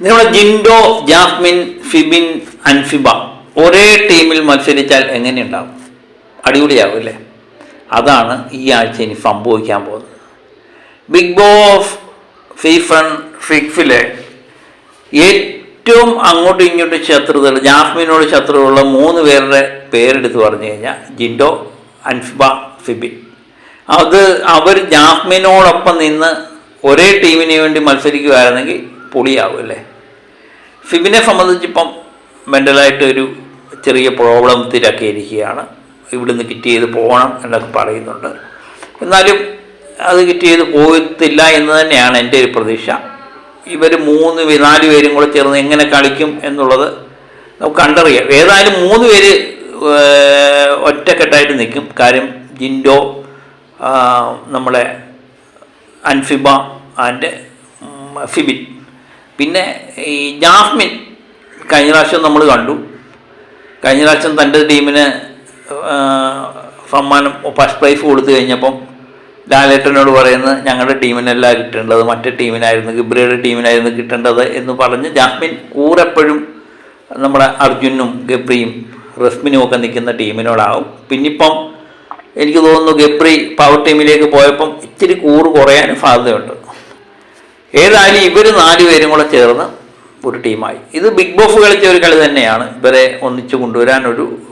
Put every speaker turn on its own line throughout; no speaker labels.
നമ്മുടെ ജിൻഡോ ജാസ്മിൻ ഫിബിൻ അൻഫിബ ഒരേ ടീമിൽ മത്സരിച്ചാൽ എങ്ങനെയുണ്ടാവും? അടിപൊളിയാവും അല്ലേ? അതാണ് ഈ ആഴ്ച ഇനി സംഭവിക്കാൻ പോകുന്നത്. ബിഗ് ബോസ് ഫീഫൺ ഫിക്ഫിലെ ഏറ്റവും അങ്ങോട്ടും ഇങ്ങോട്ടും ശത്രുതകൾ ജാസ്മിനോട് ശത്രുതയുള്ള മൂന്ന് പേരുടെ പേരെടുത്ത് പറഞ്ഞു കഴിഞ്ഞാൽ ജിൻഡോ അൻഫിബ ഫിബിൻ. അത് അവർ ജാസ്മിനോടൊപ്പം നിന്ന് ഒരേ ടീമിന് വേണ്ടി മത്സരിക്കുകയായിരുന്നെങ്കിൽ പൊളിയാവും അല്ലേ? ഫിബിനെ സംബന്ധിച്ചിപ്പം മെന്റലായിട്ട് ഒരു ചെറിയ പ്രോബ്ലം തിരക്കി ഇരിക്കുകയാണ് ഇവിടുന്ന് കിറ്റ് ചെയ്ത് പോകണം എന്നൊക്കെ പറയുന്നുണ്ട്. എന്നാലും അത് കിറ്റ് ചെയ്ത് പോകത്തില്ല എന്ന് തന്നെയാണ് എന്റെ ഒരു പ്രതീക്ഷ. ഇവർ മൂന്ന് നാല് പേരും കൂടെ ചേർന്ന് എങ്ങനെ കളിക്കും എന്നുള്ളത് നമുക്ക് കണ്ടറിയാം. ഏതായാലും മൂന്ന് പേര് ഒറ്റക്കെട്ടായിട്ട് നിൽക്കും. കാര്യം ജിൻഡോ നമ്മളെ അൻഫിബ ആൻഡ് ഫിബിൻ. പിന്നെ ഈ ജാസ്മിൻ കഴിഞ്ഞ പ്രാവശ്യം നമ്മൾ കണ്ടു. കഴിഞ്ഞ പ്രാവശ്യം തന്റെ ടീമിന് സമ്മാനം ഫസ്റ്റ് പ്രൈസ് കൊടുത്തു കഴിഞ്ഞപ്പം ലാലേട്ടനോട് പറയുന്നത് ഞങ്ങളുടെ ടീമിനല്ല കിട്ടേണ്ടത്. മറ്റേ ടീമിനായിരുന്നു ഗിബ്രയുടെ ടീമിനായിരുന്നു കിട്ടേണ്ടത്. എന്ന് പറഞ്ഞ് ജാസ്മിൻ കൂറെപ്പോഴും നമ്മുടെ അർജുനും ഗബ്രിയും റസ്മിനും ഒക്കെ നിൽക്കുന്ന ടീമിനോടാവും. പിന്നിപ്പം എനിക്ക് തോന്നുന്നു ഗബ്രി പവർ ടീമിലേക്ക് പോയപ്പം ഇച്ചിരി കൂറ് കുറയാനും സാധ്യതയുണ്ട്. ഏതായാലും ഇവർ നാലുപേരും കൂടെ ചേർന്ന് ഒരു ടീമായി. ഇത് ബിഗ് ബോസ് കളിച്ച ഒരു കളി തന്നെയാണ്. ഇവരെ ഒന്നിച്ചു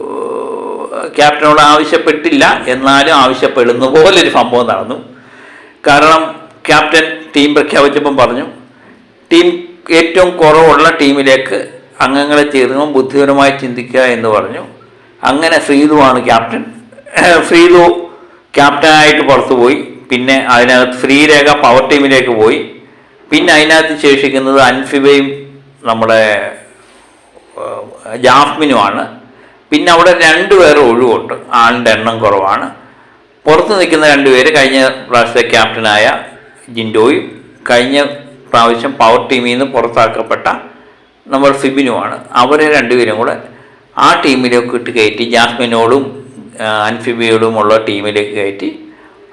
ഏഹ്, ക്യാപ്റ്റനോട് ആവശ്യപ്പെട്ടില്ല. എന്നാലും ആവശ്യപ്പെടുന്ന പോലൊരു സംഭവം നടന്നു. കാരണം ക്യാപ്റ്റൻ ടീം പ്രഖ്യാപിച്ചപ്പം പറഞ്ഞു ടീം ഏറ്റവും കുറവുള്ള ടീമിലേക്ക് അംഗങ്ങളെ ചേർന്നും ബുദ്ധിപരമായി ചിന്തിക്കുക എന്ന് പറഞ്ഞു. അങ്ങനെ ശ്രീതുവാണ് ക്യാപ്റ്റൻ. ശ്രീതു ക്യാപ്റ്റനായിട്ട് പുറത്തു പോയി പിന്നെ അതിനകത്ത് ശ്രീരേഖ പവർ ടീമിലേക്ക് പോയി. പിന്നെ അതിനകത്ത് ശേഷിക്കുന്നത് അൻഫിബയും നമ്മുടെ ജാഫ്മിനുമാണ് പിന്നെ അവിടെ രണ്ട് പേർ ഒഴിവുണ്ട്. ആളിന്റെ എണ്ണം കുറവാണ്. പുറത്ത് നിൽക്കുന്ന രണ്ട് പേര് കഴിഞ്ഞ പ്രാവശ്യത്തെ ക്യാപ്റ്റനായ ജിൻഡോയും കഴിഞ്ഞ പ്രാവശ്യം പവർ ടീമിൽ നിന്ന് പുറത്താക്കപ്പെട്ട നമ്മൾ ഫിബിനുമാണ്. അവരെ രണ്ടുപേരും കൂടെ ആ ടീമിലേക്ക് ഇട്ട് കയറ്റി ജാസ്മിനോടും അൻഫിബിയോടുമുള്ള ടീമിലേക്ക് കയറ്റി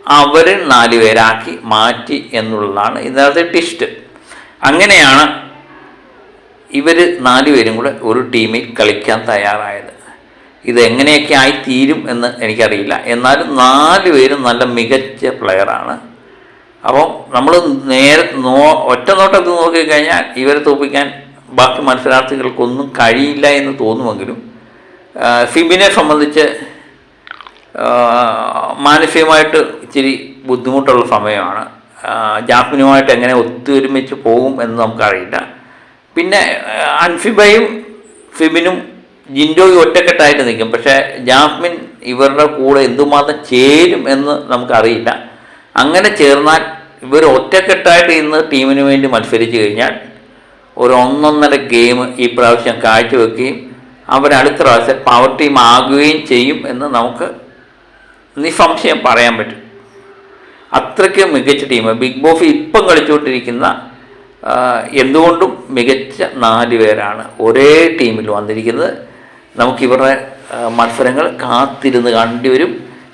അവർ നാല് പേരാക്കി മാറ്റി എന്നുള്ളതാണ് ഇന്നത്തെ ടിസ്റ്റ് അങ്ങനെയാണ് ഇവർ നാലുപേരും കൂടെ ഒരു ടീമിൽ കളിക്കാൻ തയ്യാറായത്. ഇതെങ്ങനെയൊക്കെ ആയിത്തീരും ആയി തീരും എന്ന് എനിക്കറിയില്ല. എന്നാലും നാല് പേരും നല്ല മികച്ച പ്ലെയറാണ് അപ്പോൾ നമ്മൾ നേരെ നോ ഒറ്റ നോട്ടത്തിൽ നോക്കിക്കഴിഞ്ഞാൽ ഇവരെ തോപ്പിക്കാൻ ബാക്കി മത്സരാർത്ഥികൾക്കൊന്നും കഴിയില്ല എന്ന് തോന്നുമെങ്കിലും ഫിബിനെ സംബന്ധിച്ച് മാനസികമായിട്ട് ഇച്ചിരി ബുദ്ധിമുട്ടുള്ള സമയമാണ്. ജാസ്മിനുമായിട്ട് എങ്ങനെ ഒത്തൊരുമിച്ച് പോകും എന്ന് നമുക്കറിയില്ല. പിന്നെ അൻഫിബയും ഫിബിനും ജിൻഡോയും ഒറ്റക്കെട്ടായിട്ട് നിൽക്കും. പക്ഷേ ജാസ്മിൻ ഇവരുടെ കൂടെ എന്തുമാത്രം ചേരും എന്ന് നമുക്കറിയില്ല. അങ്ങനെ ചേർന്നാൽ ഇവർ ഒറ്റക്കെട്ടായിട്ട് ഇന്ന് ടീമിന് വേണ്ടി മത്സരിച്ച് കഴിഞ്ഞാൽ ഒരു ഒന്നൊന്നര ഗെയിം ഈ പ്രാവശ്യം കാഴ്ചവെക്കുകയും അവരടുത്ത പ്രാവശ്യം പവർ ടീം ആകുകയും ചെയ്യും എന്ന് നമുക്ക് നിസ്സംശയം പറയാൻ പറ്റും. അത്രയ്ക്ക് മികച്ച ടീം ബിഗ് ബോസ് ഇപ്പം കളിച്ചുകൊണ്ടിരിക്കുന്ന എന്തുകൊണ്ടും മികച്ച നാല് പേരാണ് ഒരേ ടീമിൽ വന്നിരിക്കുന്നത്. നമുക്കിവരുടെ മത്സരങ്ങൾ കാത്തിരുന്ന് കണ്ടുവരും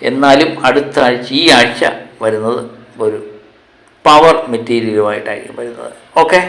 എന്നാലും അടുത്ത ആഴ്ച ഈ ആഴ്ച വരുന്നത് ഒരു പവർ മെറ്റീരിയലുമായിട്ടായിരിക്കും വരുന്നത്. ഓക്കെ